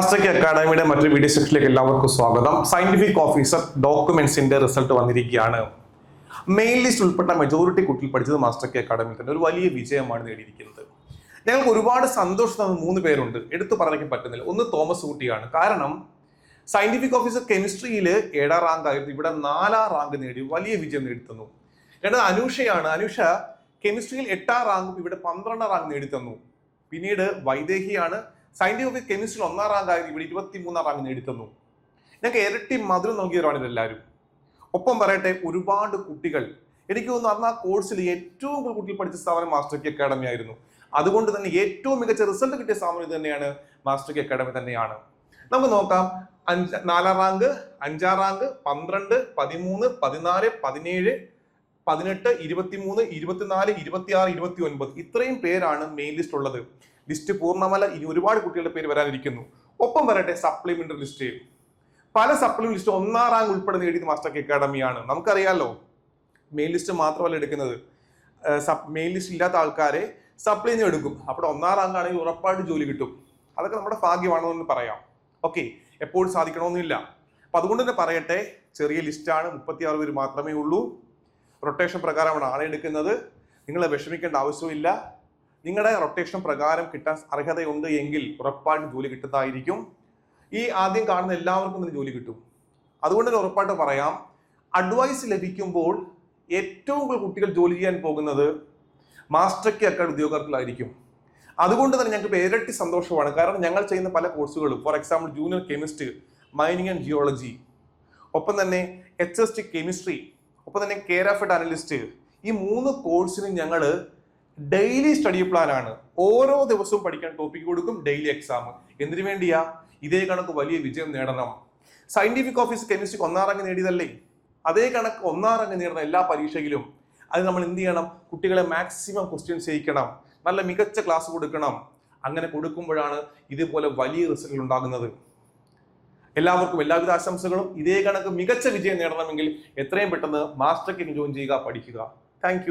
Master K അക്കാഡമിയുടെ മറ്റൊരു video സെക്ഷനിലേക്ക് എല്ലാവർക്കും സ്വാഗതം. സയന്റിഫിക് ഓഫീസർ ഡോക്യുമെന്റ്സിന്റെ റിസൾട്ട് വന്നിരിക്കുകയാണ്. മെയിൻ ലിസ്റ്റ് ഉൾപ്പെട്ട മെജോറിറ്റി കുട്ടികൾ പഠിച്ചത് മാസ്റ്റർ കെ അക്കാഡമിയിൽ തന്നെ. ഒരു വലിയ വിജയമാണ് നേടിയിരിക്കുന്നത്. ഞങ്ങൾക്ക് ഒരുപാട് സന്തോഷം തന്ന മൂന്ന് പേരുണ്ട്. എടുത്തു പറയാൻ പറ്റുന്നില്ല. ഒന്ന് തോമസ് കുട്ടിയാണ്. കാരണം സയന്റിഫിക് ഓഫീസർ കെമിസ്ട്രിയിൽ ഏഴാം റാങ്ക് ആയിരുന്നു. ഇവിടെ നാലാം റാങ്ക് നേടി. വലിയ വിജയം നേടിത്തന്നു രണ്ടാമത് അനുഷയാണ്. അനുഷ കെമിസ്ട്രിയിൽ എട്ടാം റാങ്കും ഇവിടെ പന്ത്രണ്ടാം റാങ്ക് നേടിത്തന്നു പിന്നീട് വൈദേഹിയാണ്. സയന്റിഫിക് കെമിസ്ട്രി കെമിസ്ട്രിയിൽ ഒന്നാം റാങ്ക് ആയിരുന്നു ഇവിടെ ഇരുപത്തി മൂന്നാം റാങ്ക് നേടിത്തന്നു. ഞങ്ങൾക്ക് ഇരട്ടി മധുരം നോക്കിയവരാണ് ഇതെല്ലാവരും. ഒപ്പം പറയട്ടെ ഒരുപാട് കുട്ടികൾ. എനിക്ക് തോന്നുന്നു അന്ന് ആ കോഴ്സിൽ ഏറ്റവും കൂടുതൽ കുട്ടികൾ പഠിച്ച സ്ഥാപനം മാസ്റ്റർ കെ അക്കാഡമി ആയിരുന്നു. അതുകൊണ്ട് തന്നെ ഏറ്റവും മികച്ച റിസൾട്ട് കിട്ടിയ സ്ഥാപനം ഇത് തന്നെയാണ് മാസ്റ്റർ കെ അക്കാഡമി തന്നെയാണ്. നമുക്ക് നോക്കാം. അഞ്ച് നാലാം റാങ്ക് അഞ്ചാം റാങ്ക് പന്ത്രണ്ട് പതിമൂന്ന് പതിനാല് പതിനേഴ് പതിനെട്ട് ഇരുപത്തിമൂന്ന് ഇരുപത്തിനാല് ഇരുപത്തിയാറ് ഇരുപത്തി ഒൻപത് ഇത്രയും പേരാണ് മെയിൻ ലിസ്റ്റ് ഉള്ളത്. ലിസ്റ്റ് പൂർണമല്ല ഇനി ഒരുപാട് കുട്ടികളുടെ പേര് വരാനിരിക്കുന്നു. ഒപ്പം വരട്ടെ സപ്ലിമെന്ററി ലിസ്റ്റ് പല സപ്ലിമെന്റ് ലിസ്റ്റ് ഒന്നാം റാങ്ക് ഉൾപ്പെടെ നേടിയത് മാസ്റ്റർ കെ അക്കാഡമിയാണ് നമുക്കറിയാലോ മെയിൻ ലിസ്റ്റ് മാത്രമല്ല എടുക്കുന്നത്. സബ് മെയിൻ ലിസ്റ്റ് ഇല്ലാത്ത ആൾക്കാരെ സപ്ലൈ നിന്ന് എടുക്കും. അപ്പോൾ ഒന്നാം റാങ്ക് ആണെങ്കിൽ ഉറപ്പായിട്ട് ജോലി കിട്ടും. അതൊക്കെ നമ്മുടെ ഭാഗ്യമാണെന്ന് പറയാം. ഓക്കെ എപ്പോഴും സാധിക്കണമെന്നില്ല. അപ്പൊ അതുകൊണ്ട് തന്നെ പറയട്ടെ ചെറിയ ലിസ്റ്റാണ് മുപ്പത്തിയാറ് പേര് മാത്രമേ ഉള്ളൂ. റൊട്ടേഷൻ പ്രകാരമാണ് ആളെ എടുക്കുന്നത്. നിങ്ങളെ വിഷമിക്കേണ്ട ആവശ്യമില്ല നിങ്ങളുടെ റൊട്ടേഷൻ പ്രകാരം കിട്ടാൻ അർഹതയുണ്ട് എങ്കിൽ ഉറപ്പായിട്ടും ജോലി കിട്ടുന്നതായിരിക്കും. ഈ ആദ്യം കാണുന്ന എല്ലാവർക്കും തന്നെ ജോലി കിട്ടും. അതുകൊണ്ട് തന്നെ ഉറപ്പായിട്ട് പറയാം അഡ്വൈസ് ലഭിക്കുമ്പോൾ ഏറ്റവും കൂടുതൽ കുട്ടികൾ ജോലി ചെയ്യാൻ പോകുന്നത് മാസ്റ്റർ കെ അക്കാഡ് ഉദ്യോഗാർത്ഥികളായിരിക്കും. അതുകൊണ്ട് തന്നെ ഞങ്ങൾക്ക് ഇരട്ടി സന്തോഷമാണ്. കാരണം ഞങ്ങൾ ചെയ്യുന്ന പല കോഴ്സുകളും for example junior chemistry mining and geology ഒപ്പം തന്നെ എച്ച് എസ് ടി കെമിസ്ട്രി ഒപ്പം തന്നെ കെയർ ഓഫ് അനലിസ്റ്റ് ഈ മൂന്ന് കോഴ്സിനും ഞങ്ങൾ ഡെയിലി സ്റ്റഡി പ്ലാൻ ആണ്. ഓരോ ദിവസവും പഠിക്കാൻ ടോപ്പിക് കൊടുക്കും ഡെയിലി എക്സാം എന്തിനു വേണ്ടിയാ? ഇതേ കണക്ക് വലിയ വിജയം നേടണം. സയന്റിഫിക് ഓഫീസ് കെമിസ്ട്രിക്ക് ഒന്നാം റാങ്ക് നേടിയതല്ലേ? അതേ കണക്ക് ഒന്നാറങ്ങ് നേടുന്ന എല്ലാ പരീക്ഷയിലും. അത് നമ്മൾ എന്ത് ചെയ്യണം? കുട്ടികളെ മാക്സിമം ക്വസ്റ്റ്യൻസ് ചെയ്യിക്കണം. നല്ല മികച്ച ക്ലാസ് കൊടുക്കണം. അങ്ങനെ കൊടുക്കുമ്പോഴാണ് ഇതുപോലെ വലിയ റിസൾട്ട് ഉണ്ടാകുന്നത്. എല്ലാവർക്കും എല്ലാവിധ ആശംസകളും. ഇതേ കണക്ക് മികച്ച വിജയം നേടണമെങ്കിൽ എത്രയും പെട്ടെന്ന് മാസ്റ്റർ കിങ് ജോയിൻ ചെയ്യുക പഠിക്കുക. താങ്ക്